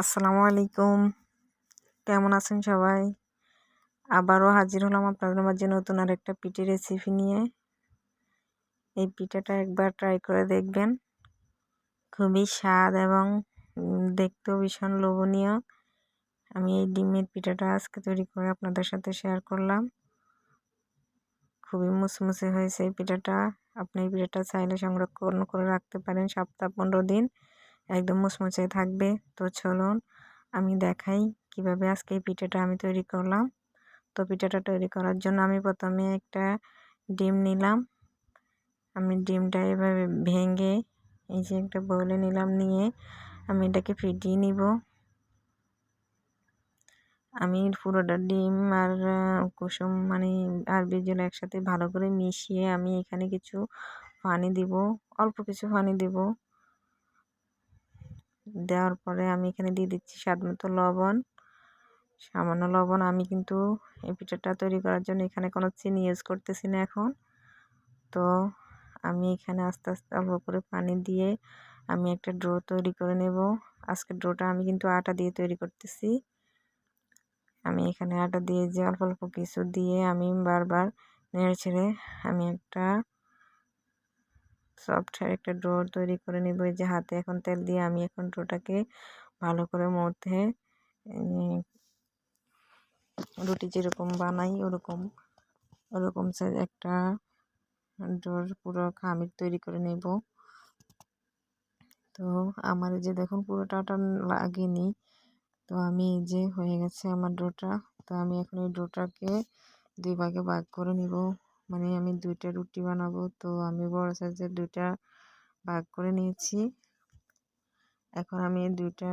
আসসালামু আলাইকুম। কেমন আছেন সবাই? আবারও হাজির হলাম আপনাদের মাঝে নতুন আর একটা পিঠে রেসিপি নিয়ে। এই পিঠাটা একবার ট্রাই করে দেখবেন। খুবই স্বাদ এবং দেখতেও ভীষণ লোভনীয়। আমি এই ডিমের পিঠাটা আজকে তৈরি করে আপনাদের সাথে শেয়ার করলাম। খুবই মুসমুসে হয়েছে এই পিঠাটা। আপনি এই পিঠাটা চাইলে সংরক্ষণ করে রাখতে পারেন সপ্তাহ পনেরো দিন। একদম মুচমুচে থাকবে। তো চলুন আমি দেখাই কীভাবে আজকে এই পিঠাটা আমি তৈরি করলাম। তো পিঠাটা তৈরি করার জন্য আমি প্রথমে একটা ডিম নিলাম। আমি ডিমটা এভাবে ভেঙে এই যে একটা বলে নিলাম নিয়ে আমি এটাকে ফিটিয়ে নিব। আমি পুরোটা ডিম আর কুসুম মানে আর বীজগুলো একসাথে ভালো করে মিশিয়ে আমি এখানে কিছু পানি দিব, অল্প কিছু পানি দিব। দেওয়ার পরে আমি এখানে দিয়ে দিচ্ছি স্বাদ মতো লবণ। সামান্য লবণ আমি কিন্তু এই পিঠাটা তৈরি করার জন্য এখানে কোনো চিনি ইউজ করতেছি না এখন। তো আমি এখানে আস্তে আস্তে অল্প করে পানি দিয়ে আমি একটা ড্রো তৈরি করে নেব। আজকে ড্রোটা আমি কিন্তু আটা দিয়ে তৈরি করতেছি। আমি এখানে আটা দিয়ে যে অল্প অল্প কিছু দিয়ে আমি বারবার নেড়ে ছেড়ে আমি একটা সফট একটা ডো তৈরি করে নেব। এই যে হাতে এখন তেল দিয়ে আমি এখন ডোটাকে ভালো করে মধ্যে রুটি যেরকম বানাই ওরকম ওরকম সাইজ একটা ডোর পুরো খামির তৈরি করে নেব। তো আমার যে দেখুন পুরোটা লাগেনি, তো আমি এই যে হয়ে গেছে আমার ডোটা তো আমি এখন এই ডোটাকে দুই ভাগে ভাগ করে নিব। মানে আমি দুইটা রুটি বানাবো, তো আমি বড় সাইজের দুইটা ভাগ করে নিয়েছি। এখন আমি দুইটা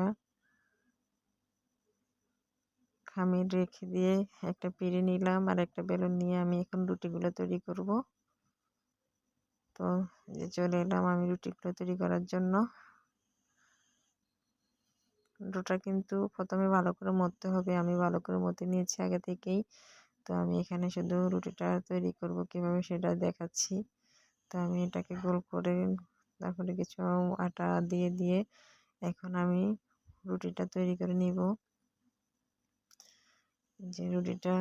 খামির রেখে দিয়ে একটা পিড়ে নিলাম আর একটা বেলুন নিয়ে আমি এখন রুটিগুলো তৈরি করব। তো যে চলে এলাম আমি রুটিগুলো তৈরি করার জন্য। ডোটা কিন্তু প্রথমে ভালো করে মরতে হবে, আমি ভালো করে মতে নিয়েছি আগে থেকেই। তো আমি এখানে শুধু রুটিটা তৈরি করব, কীভাবে সেটা দেখাচ্ছি। তো আমি এটাকে গোল করে তারপরে কিছু আটা দিয়ে দিয়ে এখন আমি রুটিটা তৈরি করে নিব। যে রুটিটা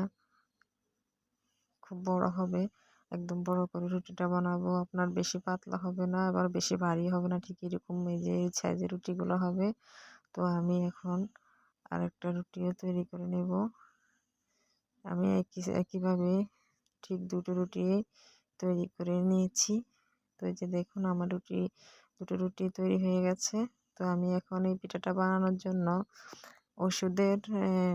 খুব বড় হবে, একদম বড় করে রুটিটা বানাবো। আপনার বেশি পাতলা হবে না, আবার বেশি ভারী হবে না, ঠিক এরকম এই যে সাইজের রুটিগুলো হবে। তো আমি এখন আরেকটা রুটিও তৈরি করে নেব। আমি একই একইভাবে ঠিক দুটো রুটি তৈরি করে নিয়েছি। তো এই যে দেখুন আমার রুটি, দুটো রুটি তৈরি হয়ে গেছে। তো আমি এখন এই পিঠাটা বানানোর জন্য ওষুধের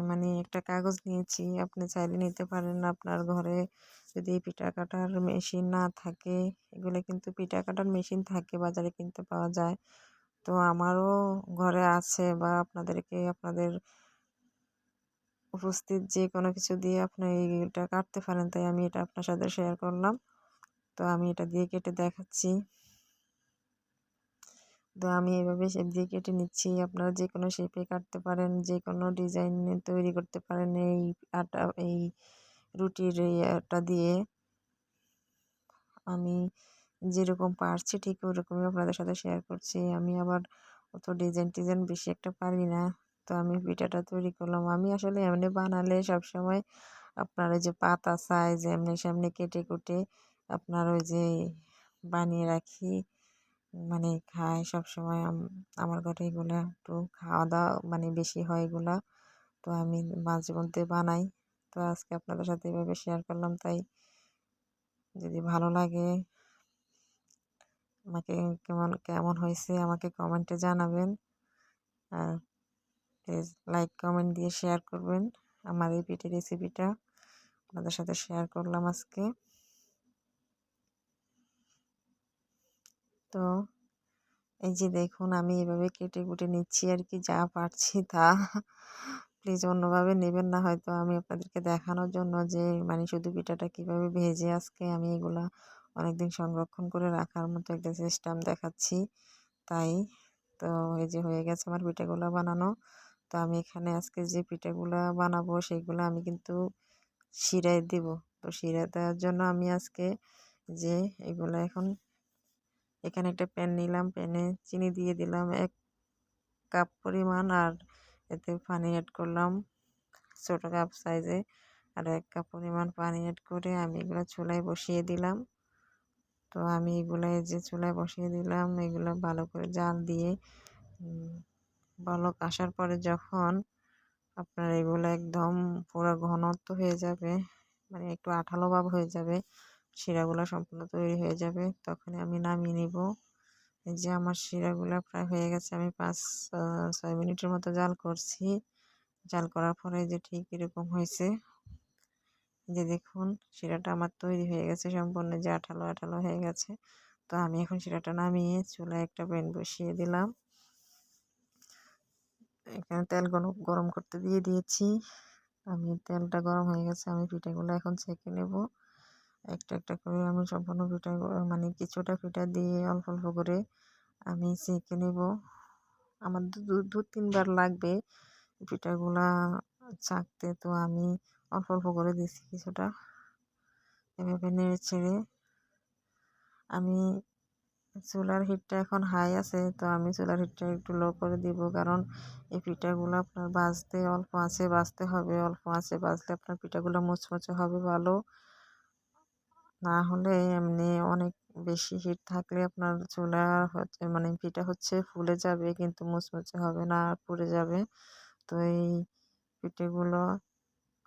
মানে একটা কাগজ নিয়েছি। আপনি চাইলে নিতে পারেন আপনার ঘরে। যদি পিঠা কাটার মেশিন না থাকে, এগুলো কিন্তু পিঠা কাটার মেশিন থাকে, বাজারে কিনতে পাওয়া যায়। তো আমারও ঘরে আছে বা আপনাদেরকে আপনাদের উপস্থিত যে কোনো কিছু দিয়ে আপনি এইটা কাটতে পারেন, তাই আমি এটা আপনার সাথে শেয়ার করলাম। তো আমি এটা দিয়ে কেটে দেখাচ্ছি। তো আমি এভাবে শেপ দিয়ে কেটে নিচ্ছি। আপনারা যে কোনো শেপে কাটতে পারেন, যে কোনো ডিজাইন তৈরি করতে পারেন এই আটা, এই রুটির এই আটা দিয়ে। আমি যেরকম পারছি ঠিক ওরকমই আপনাদের সাথে শেয়ার করছি। আমি আবার অত ডিজাইন টিজাইন বেশি একটা পারি না। তো আমি পিঠাটা তৈরি করলাম। আমি আসলে এমনি বানালে সবসময় আপনার ওই যে পাতা সাইজ এমনি সামনে কেটে কুটে আপনার ওই যে বানিয়ে রাখি। মানে খায় সবসময় আমার ঘরে এগুলো একটু খাওয়া দাওয়া মানে বেশি হয় এগুলা। তো আমি মাঝে মধ্যে বানাই। তো আজকে আপনাদের সাথে এভাবে শেয়ার করলাম, তাই যদি ভালো লাগে আমাকে কেমন কেমন হয়েছে আমাকে কমেন্টে জানাবেন। আর প্লিজ লাইক কমেন্ট দিয়ে শেয়ার করবেন আমার এই পিঠে রেসিপিটা আপনাদের সাথে শেয়ার করলাম আজকে। তো এই যে দেখুন, আমি এভাবে কেটে কুটে নিচ্ছি আর কি, যা পারছি তা। প্লিজ অন্যভাবে নেবেন না, হয়তো আমি আপনাদেরকে দেখানোর জন্য যে মানে শুধু পিঠাটা কীভাবে ভেজে আজকে আমি এগুলা অনেকদিন সংরক্ষণ করে রাখার মতো একটা সিস্টেম দেখাচ্ছি। তাই তো এই যে হয়ে গেছে আমার পিঠাগুলো বানানো। তো আমি এখানে আজকে যে পিঠাগুলো বানাবো সেগুলো আমি কিন্তু শিরায় দেব। তো শিরা দেওয়ার জন্য আমি আজকে যে এগুলো এখন এখানে একটা প্যান নিলাম, প্যানে চিনি দিয়ে দিলাম এক কাপ পরিমাণ আর এতে পানি অ্যাড করলাম ছোটো কাপ সাইজে আর এক কাপ পরিমাণ পানি অ্যাড করে আমি এগুলো চুলায় বসিয়ে দিলাম। তো আমি এগুলো যে চুলায় বসিয়ে দিলাম, এগুলো ভালো করে জাল দিয়ে বলক আসার পরে যখন আপনার এগুলো একদম পুরো ঘনত্ব হয়ে যাবে মানে একটু আঠালো ভাব হয়ে যাবে, শিরাগুলো সম্পূর্ণ তৈরি হয়ে যাবে, তখনই আমি নামিয়ে নিব। এই যে আমার শিরাগুলো প্রায় হয়ে গেছে, আমি পাঁচ ছয় মিনিটের মতো জাল করছি। জাল করার পরে যে ঠিক এরকম হয়েছে। যে দেখুন, শিরাটা আমার তৈরি হয়ে গেছে, সম্পূর্ণ যে আঠালো আঠালো হয়ে গেছে। তো আমি এখন শিরাটা নামিয়ে চুলায় একটা প্যান বসিয়ে দিলাম। এখানে তেল গরম করতে দিয়ে দিয়েছি। আমি তেলটা গরম হয়ে গেছে, আমি পিঠাগুলো এখন ছেঁকে নেব। একটা একটা করে আমি সম্পূর্ণ পিঠা মানে কিছুটা পিঠা দিয়ে অল্প অল্প করে আমি ছেঁকে নেব। আমার দু তিনবার লাগবে পিঠাগুলা চাকতে, তো আমি অল্প অল্প করে দিয়েছি কিছুটা। এভাবে নেড়ে ছেড়ে আমি চুলার হিটটা এখন হাই আছে, তো আমি চুলার হিটটা একটু লো করে দিব। কারণ এই পিঠাগুলো আপনার বাজতে অল্প আছে, বাজতে হবে, অল্প আছে, বাজলে আপনার পিঠাগুলো মুচমুচে হবে ভালো। না হলে এমনি অনেক বেশি হিট থাকলে আপনার চুলা হচ্ছে মানে পিঠা হচ্ছে ফুলে যাবে, কিন্তু মুচমুচে হবে না, পুড়ে যাবে। তো এই পিঠেগুলো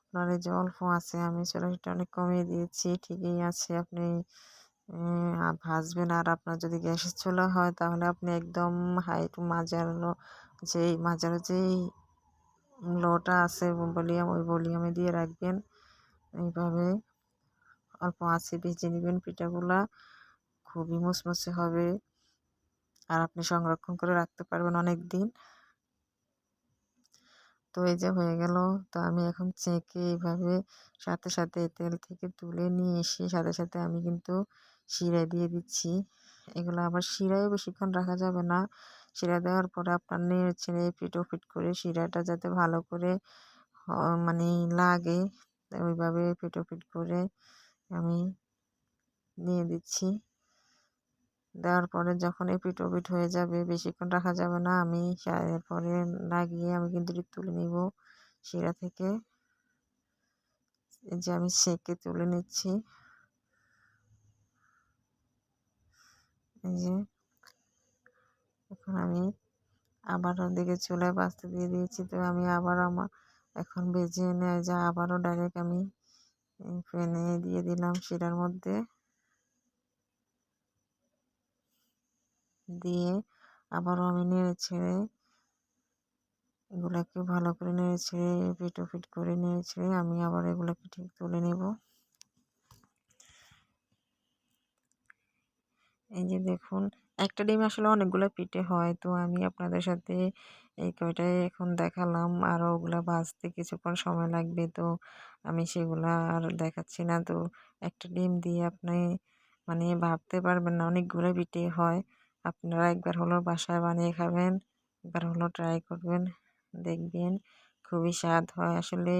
আপনার এই যে অল্প আছে, আমি চুলা হিটটা অনেক কমিয়ে দিয়েছি, ঠিকই আছে। আপনি ভাজবেন আর আপনার যদি গ্যাসের চুলা হয়, তাহলে আপনি একদম হাই টু মাঝারো যেই মাঝারো যেই লোটা আছে ভলিউম ওই ভলিউমে দিয়ে রাখবেন। এইভাবে অল্প আঁচে ভেজে নেবেন পিঠাগুলা। খুবই মুসমুসে হবে। আর আপনি সংরক্ষণ করে রাখতে পারবেন অনেক দিন তো এই যে হয়ে গেল। তো আমি এখন চেঁকে এইভাবে সাথে সাথে তেল থেকে তুলে নিয়ে এসে সাথে সাথে আমি কিন্তু শিরা দিয়ে দিচ্ছি। এগুলো আবার শিরাও বেশিক্ষণ রাখা যাবে না। শিরা দেওয়ার পরে আপনার নেড়ে ছেড়ে পিটো ফিট করে শিরাটা যাতে ভালো করে মানে লাগে, ওইভাবে পিটো ফিট করে আমি দিয়ে দিচ্ছি। দেওয়ার পরে যখন এই পিট ওপিট হয়ে যাবে, বেশিক্ষণ রাখা যাবে না, আমি পরে লাগিয়ে আমি কিন্তু তুলে নিব শিরা থেকে। যে আমি সেঁকে তুলে নিচ্ছি। এই যে এখন আমি আবার ওদিকে চুলায় বাঁচতে দিয়ে দিয়েছি, তো আমি আবার আমার এখন বেজে এনে যা আবারও ডাইরেক্ট আমি প্যানে দিয়ে দিলাম শিরার মধ্যে। দিয়ে আবারও আমি নেড়ে ছেড়ে এগুলাকে ভালো করে নেড়ে ছেড়ে পিটো ফিট করে নেড়ে ছেড়ে আমি আবার এগুলোকে ঠিক তুলে নেব। এই যে দেখুন, একটা ডিম আসলে অনেকগুলো পিঠে হয়। তো আমি আপনাদের সাথে এই কয়টাই এখন দেখালাম। আরও ওগুলো ভাজতে কিছুক্ষণ সময় লাগবে, তো আমি সেগুলা আর দেখাচ্ছি না। তো একটা ডিম দিয়ে আপনি মানে ভাবতে পারবেন না, অনেকগুলো পিঠে হয়। আপনারা একবার হলো বাসায় বানিয়ে খাবেন, একবার হলো ট্রাই করবেন, দেখবেন। খুবই স্বাদ হয় আসলে।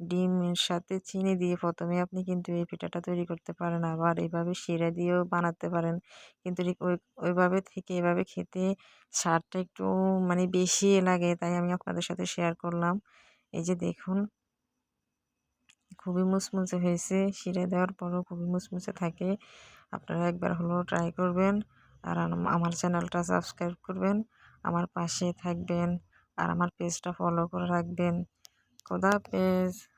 ডিমের সাথে চিনি দিয়ে প্রথমে আপনি কিন্তু এই পিঠাটা তৈরি করতে পারেন। আবার এভাবে শিরা দিয়েও বানাতে পারেন। কিন্তু ওই, ওইভাবে থেকে এভাবে খেতে স্বাদটা একটু মানে বেশি লাগে, তাই আমি আপনাদের সাথে শেয়ার করলাম। এই যে দেখুন, খুবই মুচমুচে হয়েছে। শিরা দেওয়ার পরও খুবই মুচমুচে থাকে। আপনারা একবার হলেও ট্রাই করবেন। আর আমার চ্যানেলটা সাবস্ক্রাইব করবেন। আমার পাশে থাকবেন। আর আমার পেজটা ফলো করে রাখবেন। Khudafez.